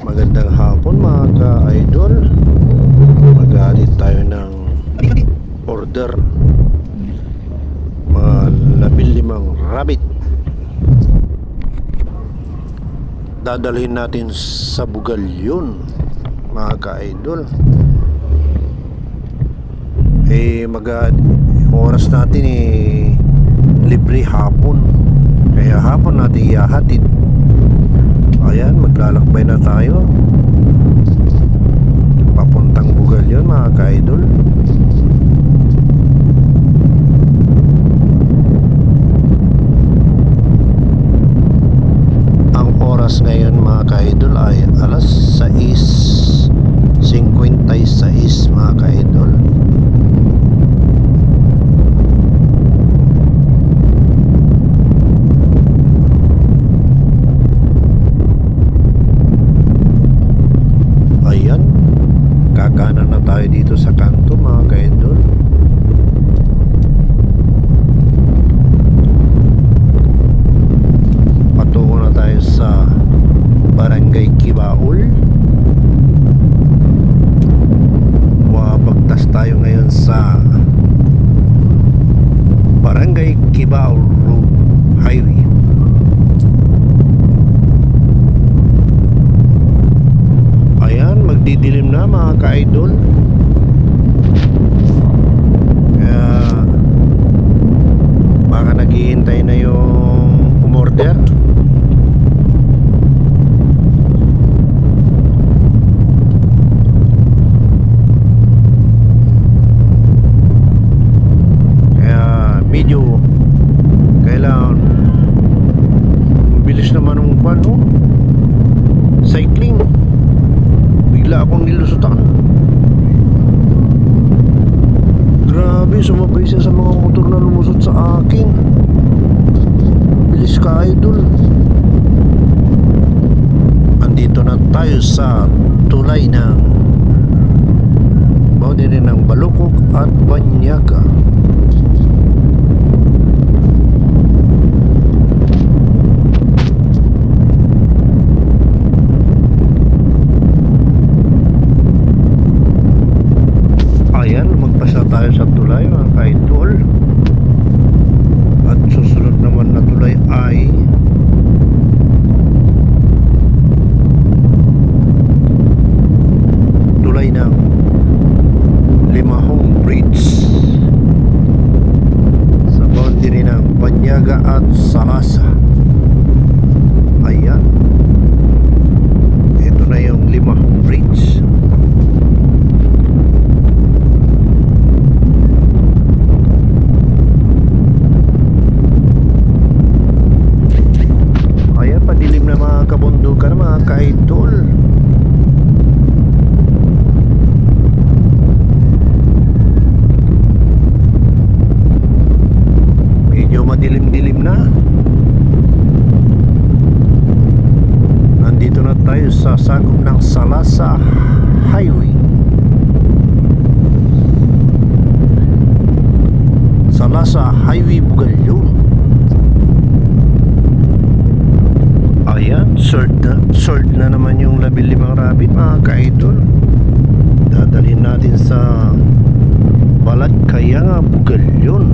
Magandang hapon mga ka-idol. Mag-alit tayo ng order. Mga labil limang rabbit. Dadalhin natin sa bugal yun mga ka-idol. Eh mag oras natin eh libre hapon. Kaya hapon natin ihahatid. Ayan, maglalakbay na tayo. Papuntang bugal yun mga ka-idol. Ang oras ngayon mga ka-idol ay alas 6.56 mga ka-idol. Ayan, kakanan na tayo dito sa kanto mga ka-idol. Patungo na tayo sa Barangay Kibaul. Mabagtas tayo ngayon sa Barangay Kibaul Road Highway. Ayan, magdidilim na mga ka-idol. Kaya baka naghihintay na yung umorder. Kaya medyo kailangan bilis naman ng kwan, no? Cycling bigla akong nilusutan. Grabe sumabay siya sa mga motor na lumusot sa akin. Bilis ka idol. Andito na tayo sa tulay ng boundary ng Balukok at Banyaga Ayan, magpasa tayo sa tulay mga ka-idol. At susunod naman na tulay ay Tulay ng Limahong Bridge Sa boundary ng Banyaga at Salasa Ayan. Ito na yung Limahong Bridge Ayan, padilim na mga kabundukan, mga ka-idol. Medyo madilim-dilim na. Nandito na tayo sa sagom ng Salasa Highway. Salasa Highway Bugalyon. Ayan, sold na, sold na naman yung labil limang rabbit mga ka-idol. Dadalhin natin sa balat kaya nga bugal yun.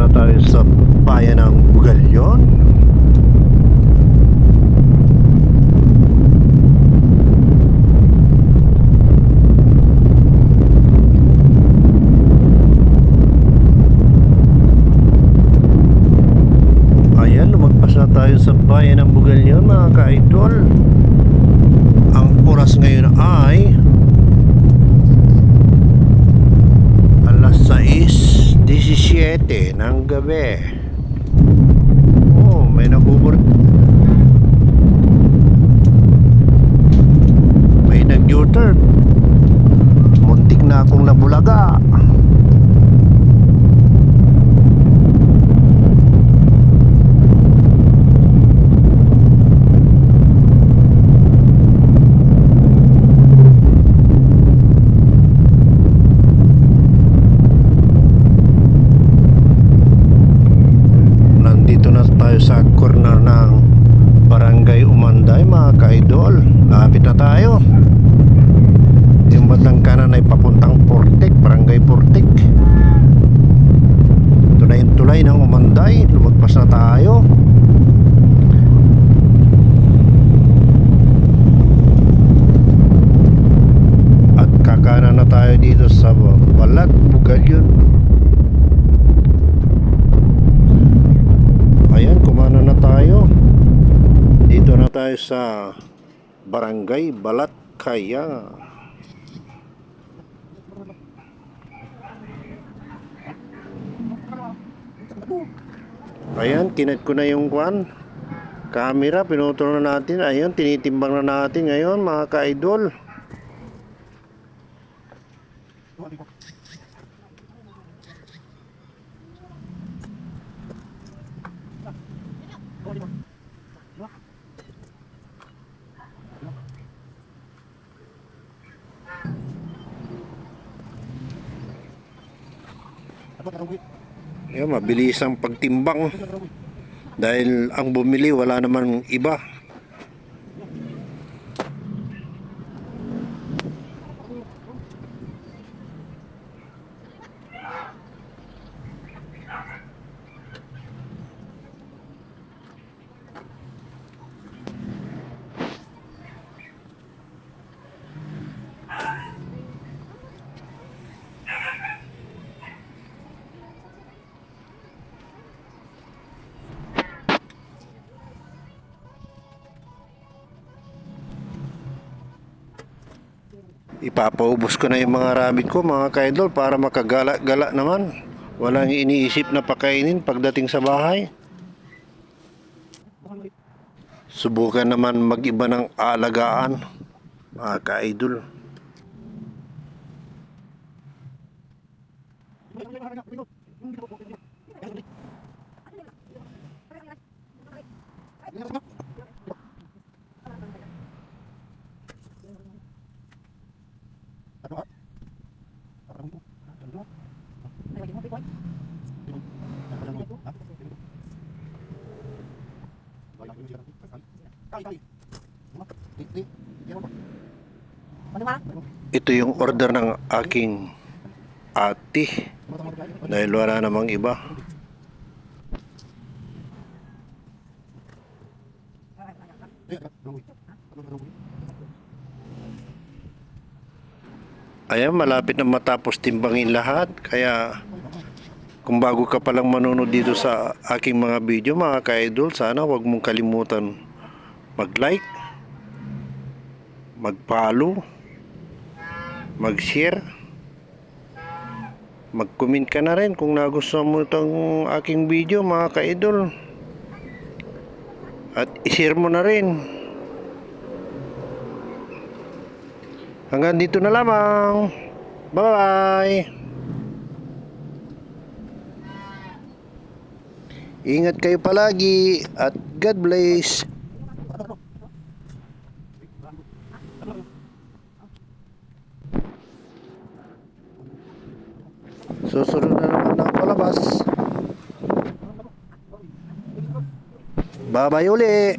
muna tayo sa bayan ng Bugalyon. Ng. Oh, may nakubur. May nag-U-turn. Muntik na akong nabulaga. Nandito na tayo sa corner ng Umanday mga ka-idol. Lapit na tayo. Yung bandang kanan ay papuntang Portik, Barangay Portik. Ito na yung tulay ng Umanday. Lumagpas na tayo. At kakana na tayo dito sa Balat, Bugalyon. Ayan, kumana na tayo. Dito tayo sa Barangay Balat Kaya. Ayan, kinet ko na yung kwan. Camera, pinutol na natin. Ayan, tinitimbang na natin ngayon mga ka-idol. Ayan, mabilis ang pagtimbang. Dahil ang bumili wala naman iba. Ipapaubos ko na yung mga rabbit ko mga kaidol para makagala-gala naman. Walang iniisip na pakainin pagdating sa bahay. Subukan naman mag-iba ng alagaan mga kaidol. Ito yung order ng aking ate dahil wala namang iba. Ayan, malapit na matapos timbangin lahat. Kaya kung bago ka palang manonood dito sa aking mga video mga ka-idol, sana wag mong kalimutan mag-like, mag-follow, mag-share, mag-comment ka na rin kung nagustuhan mo itong aking video mga ka-idol. At i-share mo na rin. Hanggang dito na lamang. Bye-bye. Ingat kayo palagi at God bless. Susunod na naman na palabas. Bye-bye uli.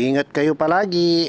Ingat kayo palagi.